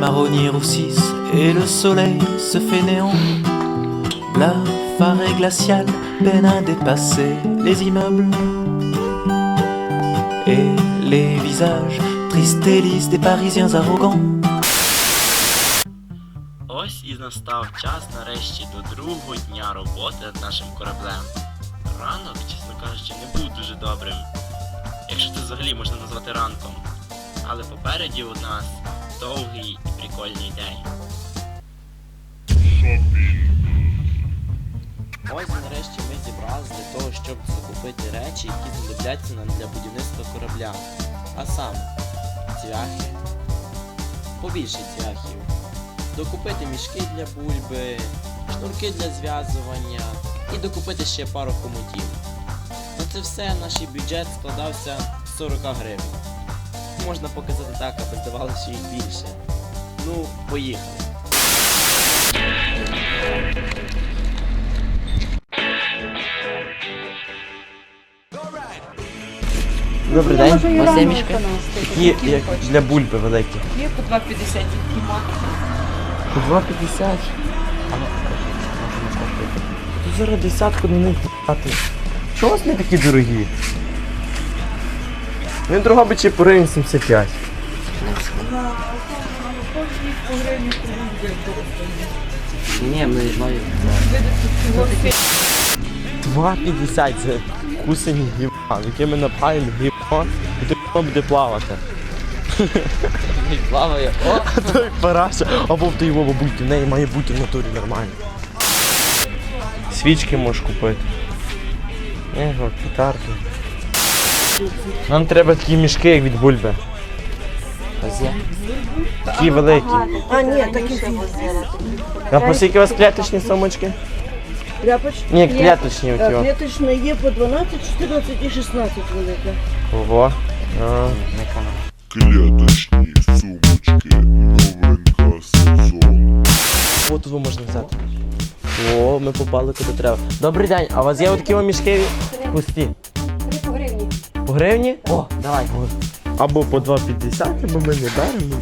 marronniers roussissent et le soleil se fait néant. La farée glaciale peine à dépasser les immeubles. Et les visages tristes et lisses des Parisiens arrogants. Ось і настав час нарешті до другого дня роботи над нашим кораблем. Ранок, чесно кажучи, не був дуже добрим, якщо це взагалі можна назвати ранком. Але попереді у нас довгий і прикольний день. Ось нарешті ми зібралися для того, щоб закупити речі, які знадобляться нам для будівництва корабля. А саме цвяхи, побільше цвяхів, докупити мішки для бульби, шнурки для зв'язування і докупити ще пару хомутів. На це все наш бюджет складався з 40 гривень. Можна показати так, аби здавалося, їх більше. Ну, поїхали. Добрий день, у вас є мішки? Є, як для бульби великі. Є по 2,50 які мати. По 2,50. Тут зараз десятку на них дати. Чого вони такі дорогі? Він дорога би чи по гривень 75. Ні, ми знаю. 2,50 за кусені гівна, яке ми напаємо гівно, і то гівно буде плавати. Плаває. О! А то як параша, або в його бути, в неї має бути в натурі нормально. Свічки можеш купити. Его, петарди. Нам треба такі мішки, як від бульби. Ось є. Такі великі. А, ні, такі А по скільки у вас клеточні сумочки? Ляпочки. Ні, клеточні оті. о. Клеточна є по 12, 14 і 16 велика. Ого. А, Клеточні сумочки, новинка сезон. От тут можна взяти. О, ми попали куди треба. Добрий день, а у вас є такі мішки пусті? По гривні. О, давай. Або по 2,50, або ми не беремо.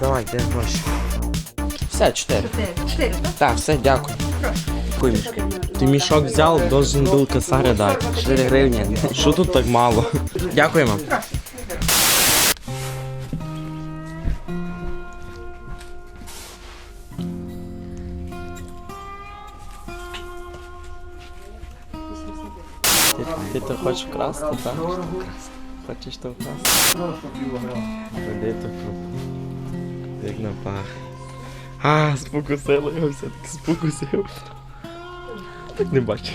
Давай, де гроші. Все, 4. 4, так? Так, все, дякую. Який? Ти мішок взяв, должен був косаря дати. 4 гривні. Що тут так мало? Дякуємо. Хочеш вкрасти, так? Хочеш то вкрасти? Де то Як на пах. А, спокусило його все-таки спокусив. Так не бачу.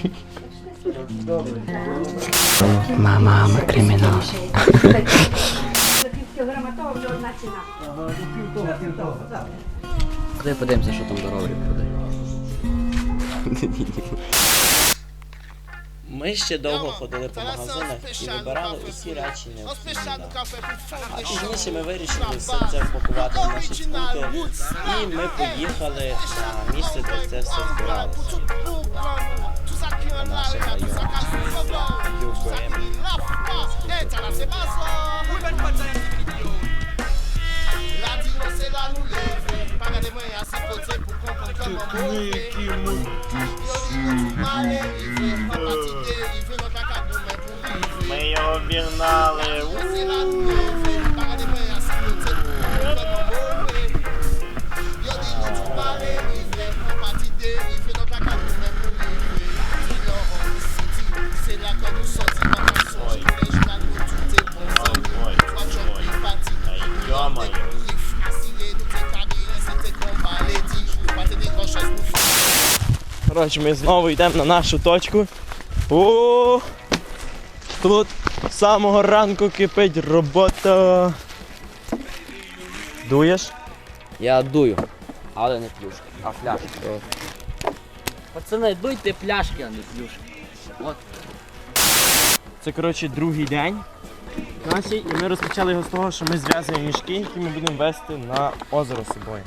Мама, ми кримінал. Куди подивимося, що там дорогою буде. Ми ще довго ходили по магазинах і вибирали усі речі необхідні нам. А пізніше ми вирішили все це впакувати в наші скути, і ми поїхали на місце, де це все збиралося. На наше район. Любим. Ми його обігнали. Коротше, ми знову йдемо на нашу точку. О, тут з самого ранку кипить робота. Дуєш? Я дую. Але не плюшки, а фляшки. Пацани, дуйте пляшки, а не плюшки. От. Це коротше другий день. Наші, і ми розпочали його з того, що ми зв'язуємо мішки, які ми будемо вести на озеро з собою.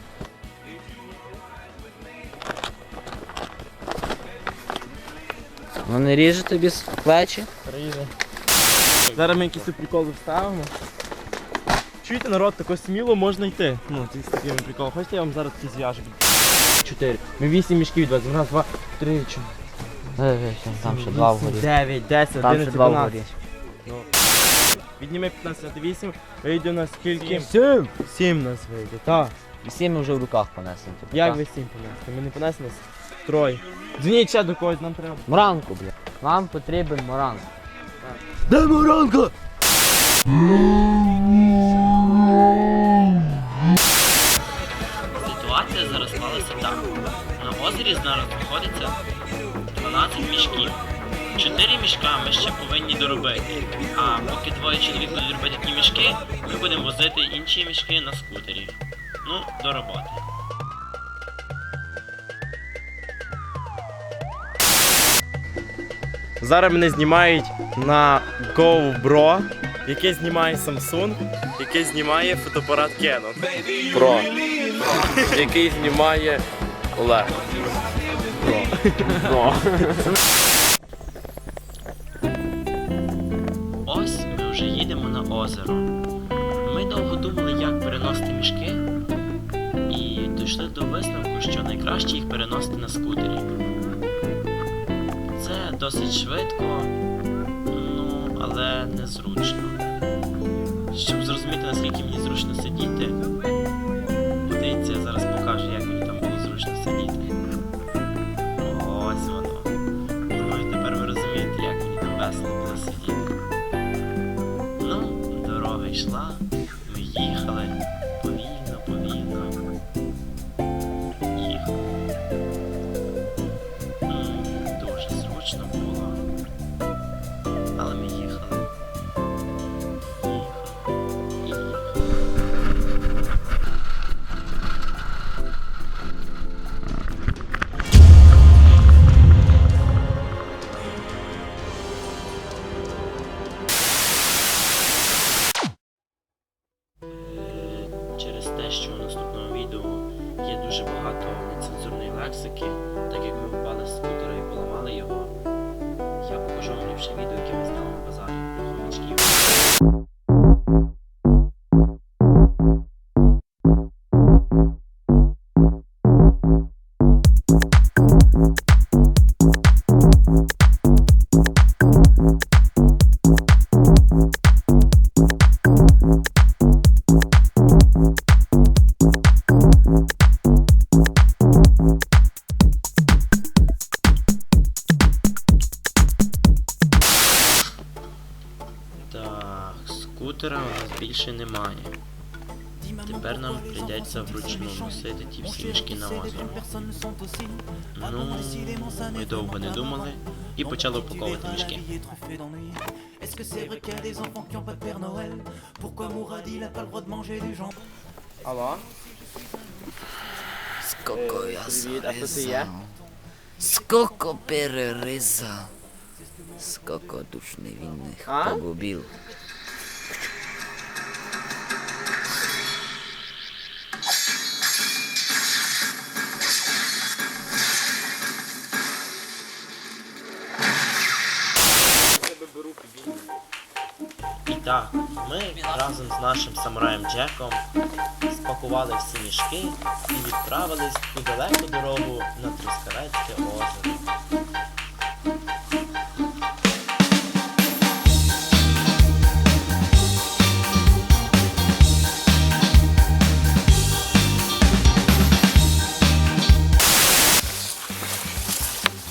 Не ріже тобі з плечі. Приїде. Зараз ми якісь тут приколи вставимо. Чуєте, народ, тако сміло можна йти. Ну, з такими приколами. Хочете, я вам зараз такі зв'яжу. Чотири. Ми вісім мішків відвеземо. Раз, два, три, чотири. Е, Там ще два вгорі. 9, 10, Там ще 11, два 12. вгорі. Відніми 15 на 8, вийде у нас скільки? Сім. 7 нас вийде, так. Всі ми вже в руках понесемо. типу, Як так? ви 7 понесли? Ми не понесли нас троє. Дзвоніть ще до когось, нам треба. Моранку, бля. Нам потрібен моранк. Де Моранка? Ситуація зараз склалася так. На озері зараз знаходиться 12 мішків. Чотири мішка ми ще повинні доробити. А поки двоє чоловік будуть робити ті мішки, ми будемо возити інші мішки на скутері. Ну, до роботи. Зараз мене знімають на GoPro, яке знімає Samsung, яке знімає фотоапарат Canon. Про. Який знімає Олег. Ось ми вже їдемо на озеро. Ми довго думали, як переносити мішки, і дійшли до висновку, що найкраще їх переносити на скутері. Досить швидко, ну, але незручно. Щоб зрозуміти, наскільки мені зручно сидіти, дивіться, я зараз покажу, як мені там було зручно сидіти. Ось воно. Думаю, тепер ви розумієте, як мені там весело було сидіти. Ну, дорога йшла, Ну, ми довго не думали і почали упаковувати мішки. Est-ce que c'est vrai qu'il y a des enfants А? погубив. І так, ми разом з нашим самураєм Джеком спакували всі мішки і відправились у далеку дорогу на Трускавецьке озеро.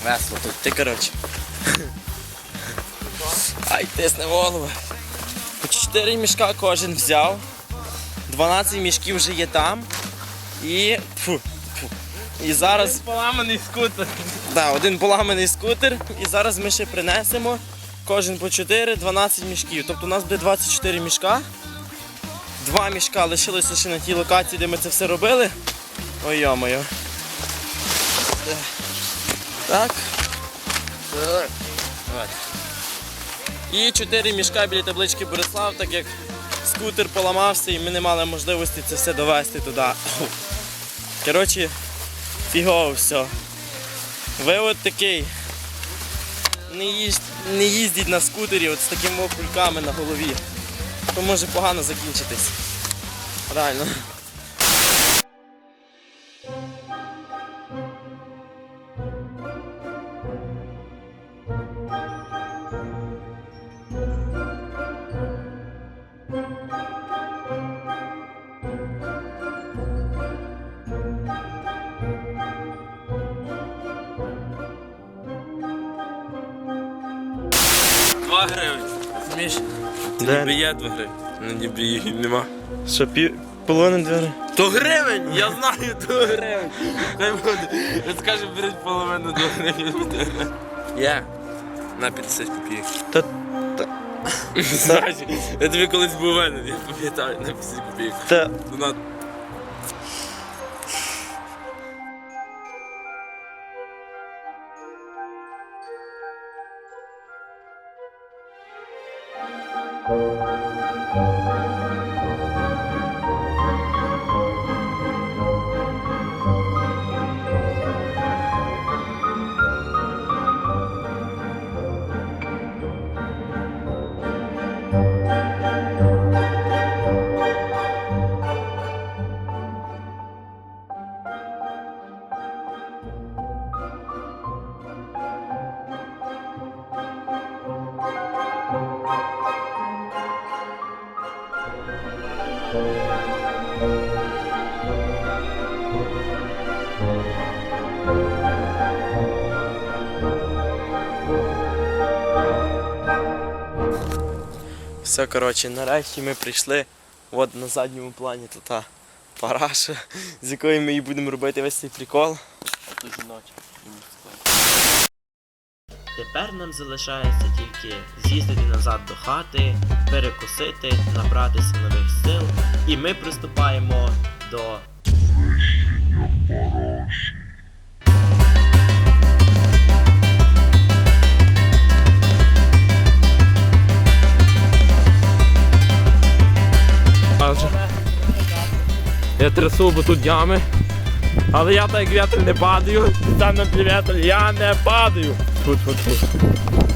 Весело тут, ти коротше. Ай, тисне голову. По 4 мішка кожен взяв. 12 мішків вже є там. І. Фу, фу. І зараз. Один Поламаний скутер. Да, один поламаний скутер. І зараз ми ще принесемо кожен по 4, 12 мішків. Тобто у нас буде 24 мішка. Два мішка лишилися ще на тій локації, де ми це все робили. Ой йо-моє. Так. Так. От. І 4 мішка біля таблички Борислав, так як скутер поламався і ми не мали можливості це все довести туди. Коротше, фігово все. Вивод такий. Не, їж... не їздіть на скутері от з такими кульками на голові. То може погано закінчитись. Реально. Два гривень. Розумієш? Де? ніби є два гривень. Ну ніби їх нема. Що пів половини двері? То гривень! Я знаю, то гривень. Хай буде. Скаже, беріть половину до гривень. Є. На 50 копійок. Та- Знаєш, я тобі колись був винен, я пам'ятаю, на 50 копійок. Та На Все, коротше, нарешті ми прийшли. От на задньому плані тут та параша, з якої ми і будемо робити весь цей прикол. Тепер нам залишається тільки з'їздити назад до хати, перекусити, набратися нових сил, і ми приступаємо до Я трясу, бо тут ями. Але я так вітер не падаю, там на вітер, я не падаю. Тут, тут, тут.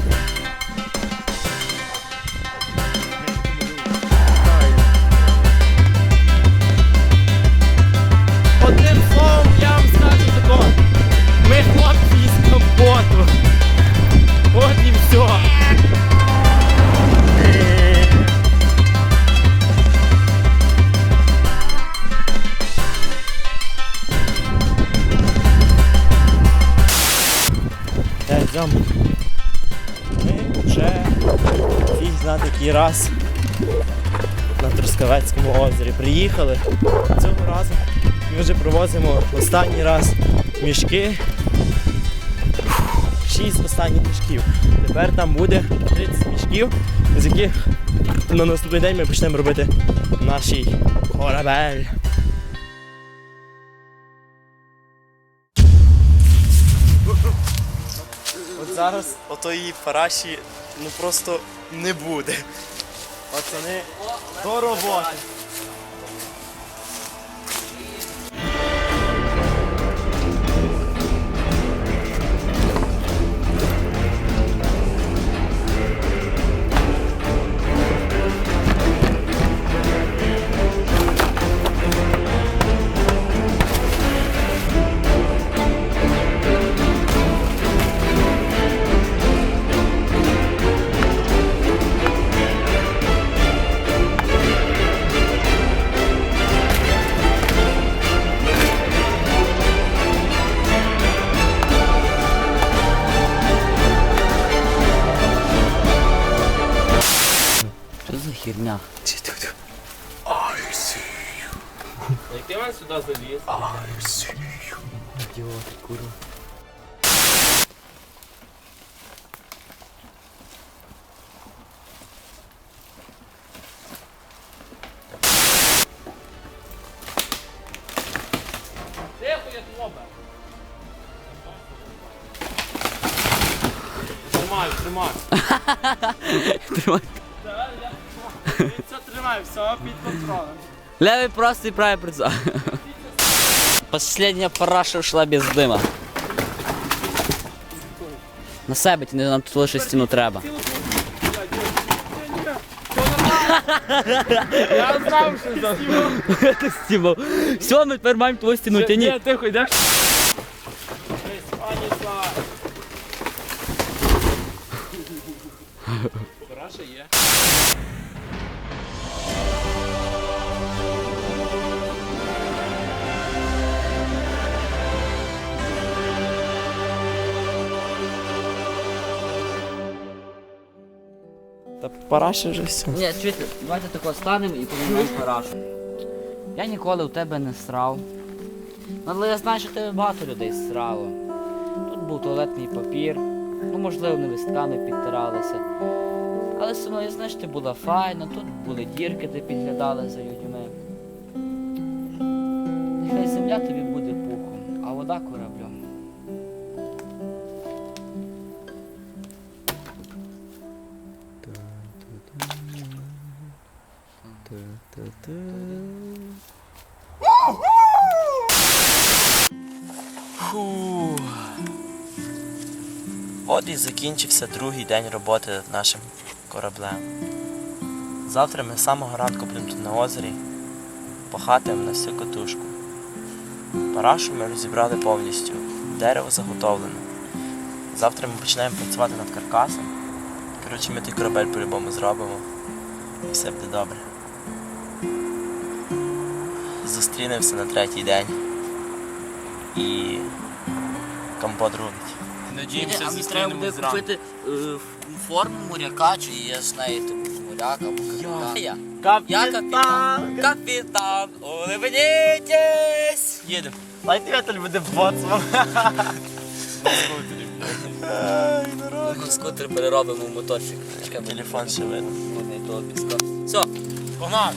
На Трускавецькому озері приїхали. Цього разу ми вже привозимо останній раз мішки. Шість останніх мішків. Тепер там буде 30 мішків, з яких на наступний день ми почнемо робити наш корабель. От зараз отої параші ну просто не буде. Пацани, до роботи. Як ти мене сюди заліз? Ідіоти, курва. Тримай, тримай. Тримай. Це тримай, все під контролем. Левий просто і правий прицел. Последняя параша ушла без дима. На себе тяни, нам тут лише стіну треба. Я знав, що за Ти стімав. Все, ми тепер маємо твою стіну Ні, тяні. тихо, йдеш? Параша є. Та параша вже все. Ні, чуєте, давайте тако станемо і поміняємо парашу. Я ніколи у тебе не срав. Але я знаю, що тебе багато людей срало. Тут був туалетний папір, ну можливо, не листками підтиралися. Але все одно я знаю, ти була файна, тут були дірки, де підглядали за людьми. Нехай земля тобі буде пухом, а вода кораблем. От і закінчився другий день роботи над нашим кораблем. Завтра ми з самого ранку будемо тут на озері пахатимемо на всю катушку. Парашу ми розібрали повністю, дерево заготовлене. Завтра ми почнемо працювати над каркасом. Коротше, ми той корабель по-любому зробимо. І все буде добре. Зустрінемося на третій день. І компот рулить. а мені треба буде купити е, форму моряка, чи я знаю, типу моряк або капітан. Я капітан, капітан, улыбнитесь! Їдемо. Лайтвітель буде боцман. Ми скутер переробимо в моторчик. Телефон ще видно. Все, Погнали!